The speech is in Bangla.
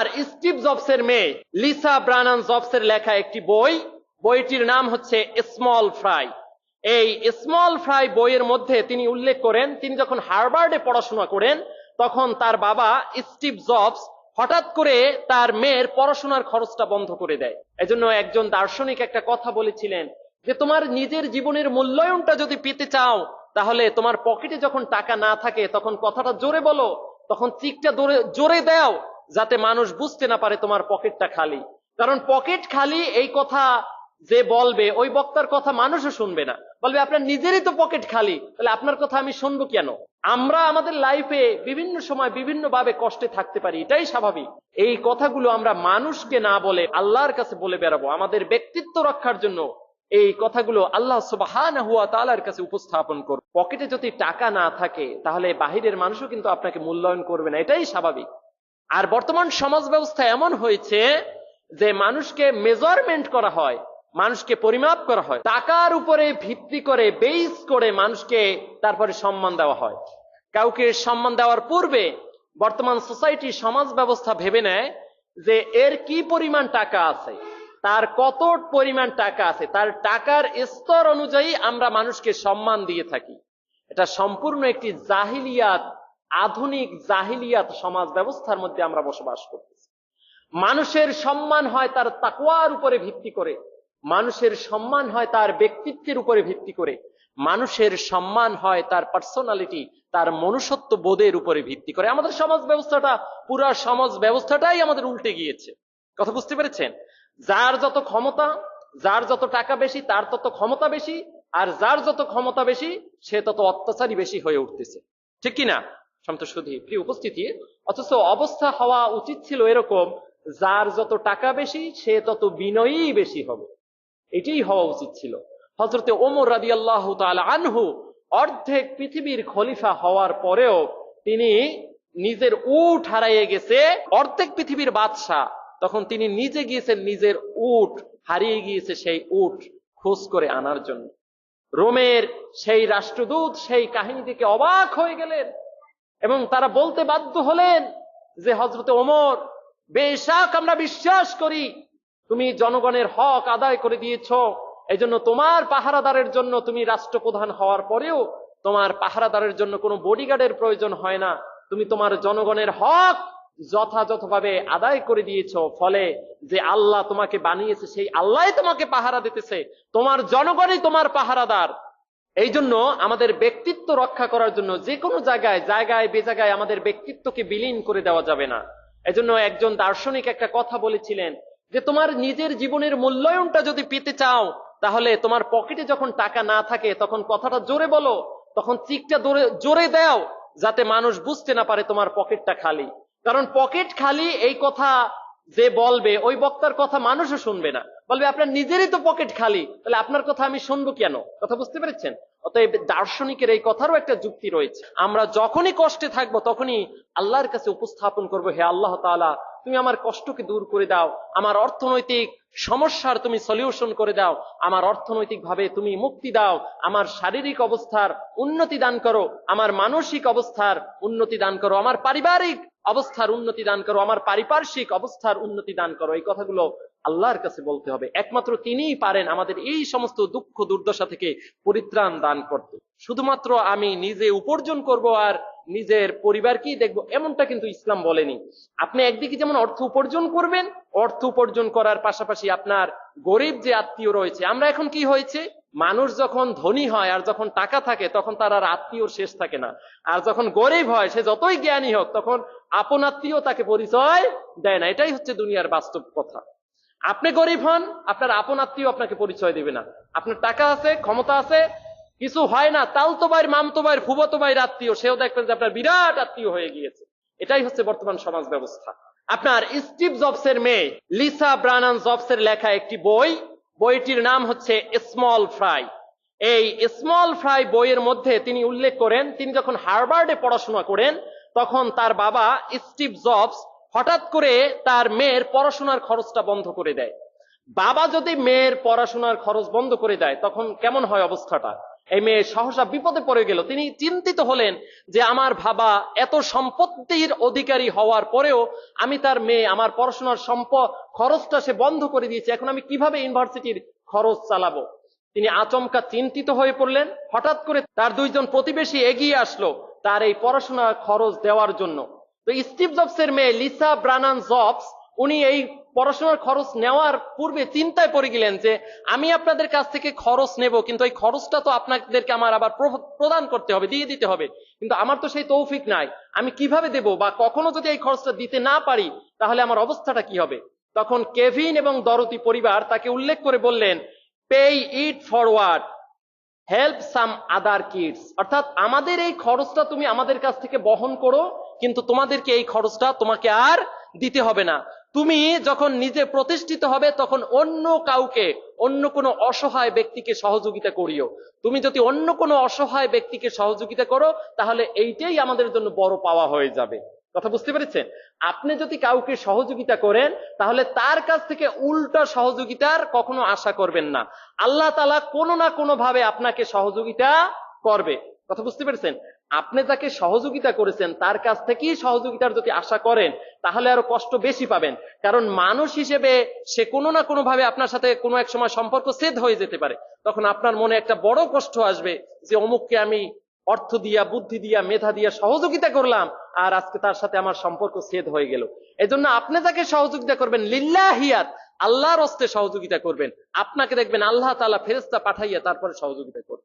আর স্টিভ জবসের মেয়ে লিসা ব্রানান জবসের লেখা একটি বই। বইটির নাম হচ্ছে স্মল ফ্রাই। এই স্মল ফ্রাই বইয়ের মধ্যে তিনি উল্লেখ করেন, তিনি যখন হার্ভার্ডে পড়াশোনা করেন, তখন তার বাবা স্টিভ জবস হঠাৎ করে তার মেয়ের পড়াশোনার খরচটা বন্ধ করে দেয়। এজন্য একজন দার্শনিক একটা কথা বলেছিলেন যে, তোমার নিজের জীবনের মূল্যায়নটা যদি পেতে চাও, তাহলে তোমার পকেটে যখন টাকা না থাকে, তখন কথাটা জোরে বলো, তখন চিকটা জোরে- জোরে দাও যাতে মানুষ বুঝতে না পারে তোমার পকেটটা খালি। কারণ পকেট খালি এই কথা যে বলবে, ওই বক্তার কথা মানুষও শুনবে না। বলবে, আপনার নিজেরই তো পকেট খালি। তাহলে আপনার কথা আমি শুনব কেন? আমরা আমাদের লাইফে বিভিন্ন সময় বিভিন্ন ভাবে কষ্টে থাকতে পারি, এটাই স্বাভাবিক। এই কথাগুলো আমরা মানুষকে না বলে আল্লাহর কাছে বলে বেড়াবো। আমাদের ব্যক্তিত্ব রক্ষার জন্য এই কথাগুলো আল্লাহ সুবাহান হুয়া তালার কাছে উপস্থাপন করব। পকেটে যদি টাকা না থাকে, তাহলে বাহিরের মানুষও কিন্তু আপনাকে মূল্যায়ন করবে না। এটাই স্বাভাবিক। আর বর্তমান সমাজ ব্যবস্থা এমন হয়েছে যে মানুষকে মেজারমেন্ট করা হয়, মানুষকে পরিমাপ করা হয়, টাকার উপরে ভিত্তি করে বেস করে মানুষকে তারপরে সম্মান দেওয়া হয়। কাউকে সম্মান দেওয়ার পূর্বে বর্তমান সোসাইটি সমাজ ব্যবস্থা ভেবে নেয় যে এর কি পরিমাণ টাকা আছে, তার কত পরিমাণ টাকা আছে, তার টাকার স্তর অনুযায়ী আমরা মানুষকে সম্মান দিয়ে থাকি। এটা সম্পূর্ণ একটি জাহিলিয়াত আধুনিক জাহিলিয়াত সমাজ ব্যবস্থার মধ্যে আমরা বসবাস করতেছি। মানুষের সম্মান হয় তার তাকুয়ার উপরে ভিত্তি করে, মানুষের সম্মান হয় তার ব্যক্তিত্বের উপরে ভিত্তি করে, মানুষের সম্মান হয় তার পার্সোনালিটি তার মনুষ্যত্ব বোধের উপরে ভিত্তি করে। আমাদের সমাজ ব্যবস্থাটা, পুরা সমাজ ব্যবস্থাটাই আমাদের উল্টে গিয়েছে। কথা বুঝতে পেরেছেন? যার যত ক্ষমতা, যার যত টাকা বেশি, তার তত ক্ষমতা বেশি, আর যার যত ক্ষমতা বেশি, সে তত অত্যাচারী বেশি হয়ে উঠতেছে। ঠিক কিনা? সন্তোষী প্রিয় উপস্থিতি, অথচ অবস্থা হওয়া উচিত ছিল এরকম, যার যত টাকা বেশি, সে তত বিনয়ী বেশি হবে। এটাই হওয়া উচিত ছিল। হজরতে ওমর রাদি আল্লাহ আনহু অর্ধেক পৃথিবীর খলিফা হওয়ার পরেও তিনি নিজের উট হারাইয়ে গেছে, অর্ধেক পৃথিবীর বাদশাহ। তখন তিনি নিজে গিয়েছেন, নিজের উট হারিয়ে গিয়েছে সেই উট খোঁজ করে আনার জন্য। রোমের সেই রাষ্ট্রদূত সেই কাহিনী থেকে অবাক হয়ে গেলেন। এবং তারা বলতে বাধ্য হলেন যে হজরতে ওমর, বেশাক আমরা বিশ্বাস করি, তুমি জনগণের হক আদায় করে দিয়েছ এই জন্য তোমার পাহারাদারের জন্য তুমি রাষ্ট্রপ্রধান হওয়ার পরেও তোমার পাহারাদারের জন্য কোনো বডিগার্ডের প্রয়োজন হয় না। তুমি তোমার জনগণের হক যথাযথভাবে আদায় করে দিয়েছ, ফলে যে আল্লাহ তোমাকে বানিয়েছে, সেই আল্লাহ তোমাকে পাহারা দিতেছে। তোমার জনগণই তোমার পাহারাদার। এই জন্য আমাদের ব্যক্তিত্ব রক্ষা করার জন্য যে কোনো জায়গায় জায়গায়, বেজায়গায় আমাদের ব্যক্তিত্বকে বিলীন করে দেওয়া যাবে না। এজন্য একজন দার্শনিক একটা কথা বলেছিলেন যে, তোমার নিজের জীবনের মূল্যায়নটা যদি পেতে চাও, তাহলে তোমার পকেটে যখন টাকা না থাকে, তখন কথাটা জোরে বলো, তখন চিকটা জোরে দাও, যাতে মানুষ বুঝতে না পারে তোমার পকেটটা খালি। কারণ পকেট খালি এই কথা যে বলবে, ওই বক্তার কথা মানুষও শুনবে না। বলবে, আপনার নিজেরই তো পকেট খালি, তাহলে আপনার কথা আমি শুনব কেন? কথা বুঝতে পেরেছেন? অতএব দার্শনিকের এই কথারও একটা যুক্তি রয়েছে। আমরা যখনই কষ্টে থাকব, তখনই আল্লাহর কাছে উপস্থাপন করব, হে আল্লাহ তাআলা তুমি আমার কষ্টকে দূর করে দাও, আমার অর্থনৈতিক সমস্যার তুমি সলিউশন করে দাও, আমার অর্থনৈতিক ভাবে তুমি মুক্তি দাও, আমার শারীরিক অবস্থার উন্নতি দান করো, আমার মানসিক অবস্থার উন্নতি দান করো, আমার পারিবারিক অবস্থার উন্নতি দান করো, আমার পারিপার্শ্বিক অবস্থার উন্নতি দান করো। এই কথাগুলো আল্লাহর কাছে বলতে হবে। একমাত্র তিনিই পারেন আমাদের এই সমস্ত দুঃখ দুর্দশা থেকে পরিত্রাণ দান করতে। শুধুমাত্র আমি নিজে উপার্জন করব আর নিজের পরিবারকেই দেখব। এমনটা কিন্তু ইসলাম বলেনি। আপনি একদিকে যেমন অর্থ উপার্জন করবেন, অর্থ উপার্জন করার পাশাপাশি আপনার গরিব যে আত্মীয় রয়েছে, আমরা এখন কি হয়েছে? মানুষ যখন ধনী হয় আর যখন টাকা থাকে, তখন তার আর আত্মীয় শেষ থাকে না। আর যখন গরিব হয়, সে যতই জ্ঞানী হোক, তখন আপন আত্মীয় তাকে পরিচয় দেয় না। এটাই হচ্ছে দুনিয়ার বাস্তব কথা। আপনি গরিব হন, আপনার আপন আত্মীয় আপনাকে পরিচয় দেবে না। আপনার টাকা আছে, ক্ষমতা আছে কিছু হয় না তালতো ভাইয়ের মামতো ভাইয়ের ফুবতো ভাইয়ের আত্মীয়, সেও দেখবেন যে আপনার বিরাট আত্মীয় হয়ে গিয়েছে। এটাই হচ্ছে বর্তমান সমাজ ব্যবস্থা। আপনার স্টিভ জবসের মেয়ে লিসা ব্রানান জবসের লেখা একটি বই, বইটির নাম হচ্ছে স্মল ফ্রাই। এই স্মল ফ্রাই বইয়ের মধ্যে তিনি উল্লেখ করেন, তিনি যখন হার্ভার্ডে পড়াশোনা করেন, তখন তার বাবা স্টিভ জবস হঠাৎ করে তার মেয়ের পড়াশোনার খরচটা বন্ধ করে দেয়। বাবা যদি মেয়ের পড়াশোনার খরচ বন্ধ করে দেয়, তখন কেমন হয় অবস্থাটা? এই মেয়ে সহসা বিপদে পড়ে গেল। তিনি চিন্তিত হলেন যে আমার ভাবা এত সম্পত্তির অধিকারী হওয়ার পরেও আমি তার মেয়ে, আমার পড়াশোনার সম্পদ খরচটা সে বন্ধ করে দিয়েছে। এখন আমি কীভাবে ইউনিভার্সিটির খরচ চালাবো? তিনি আচমকা চিন্তিত হয়ে পড়লেন। হঠাৎ করে তার দুইজন প্রতিবেশী এগিয়ে আসলো তার এই পড়াশোনার খরচ দেওয়ার জন্য। তো স্টিভ জবসের মেয়ে লিসা ব্রানান জবস, উনি এই পড়াশোনার খরচ নেওয়ার পূর্বে চিন্তায় পড়ে গেলেন যে, আমি আপনাদের কাছ থেকে খরচ নেব, কিন্তু এই খরচটা তো আপনাদেরকে আমার আবার প্রদান করতে হবে, দিয়ে দিতে হবে। কিন্তু আমার তো সেই তৌফিক নাই, আমি কীভাবে দেব বা কখনো যদি এই খরচটা দিতে না পারি, তাহলে আমার অবস্থাটা কি হবে? তখন কেভিন এবং দরতি পরিবার তাকে উল্লেখ করে বললেন pay it forward help some other kids অর্থাৎ আমাদের এই খরচটা তুমি আমাদের কাছ থেকে বহন করো, কিন্তু তোমাদেরকে এই খরচটা তোমাকে আর দিতে হবে না। তুমি যখন নিজে প্রতিষ্ঠিত হবে, তখন অন্য কাউকে, অন্য কোনো অসহায় ব্যক্তিকে সহযোগিতা করিও। তুমি যদি অন্য কোনো অসহায় ব্যক্তিকে সহযোগিতা করো, তাহলে এইটাই আমাদের জন্য বড় পাওয়া হয়ে যাবে। কথা বুঝতে পেরেছেন? আপনি যদি কাউকে সহযোগিতা করেন, তাহলে তার কাছ থেকে উল্টা সহযোগিতার কখনো আশা করবেন না। আল্লাহ তালা কোনো না কোনো ভাবে আপনাকে সহযোগিতা করবে। কথা বুঝতে পেরেছেন? আপনি যাকে সহযোগিতা করেছেন, তার কাছ থেকেই সহযোগিতার যদি আশা করেন তাহলে আরও কষ্ট বেশি পাবেন। কারণ মানুষ হিসেবে সে কোনো না কোনো ভাবে আপনার সাথে কোনো এক সময় সম্পর্ক ছেদ হয়ে যেতে পারে। তখন আপনার মনে একটা বড় কষ্ট আসবে যে, অমুককে আমি অর্থ দিয়া, বুদ্ধি দিয়া, মেধা দিয়া সহযোগিতা করলাম আর আজকে তার সাথে আমার সম্পর্ক ছেদ হয়ে গেল। এজন্য আপনি তাকে সহযোগিতা করবেন লিল্লাহিয়াত আল্লাহর হস্তে সহযোগিতা করবেন। আপনাকে দেখবেন আল্লাহ তালা ফেরেশতা পাঠাইয়া তারপরে সহযোগিতা করবেন।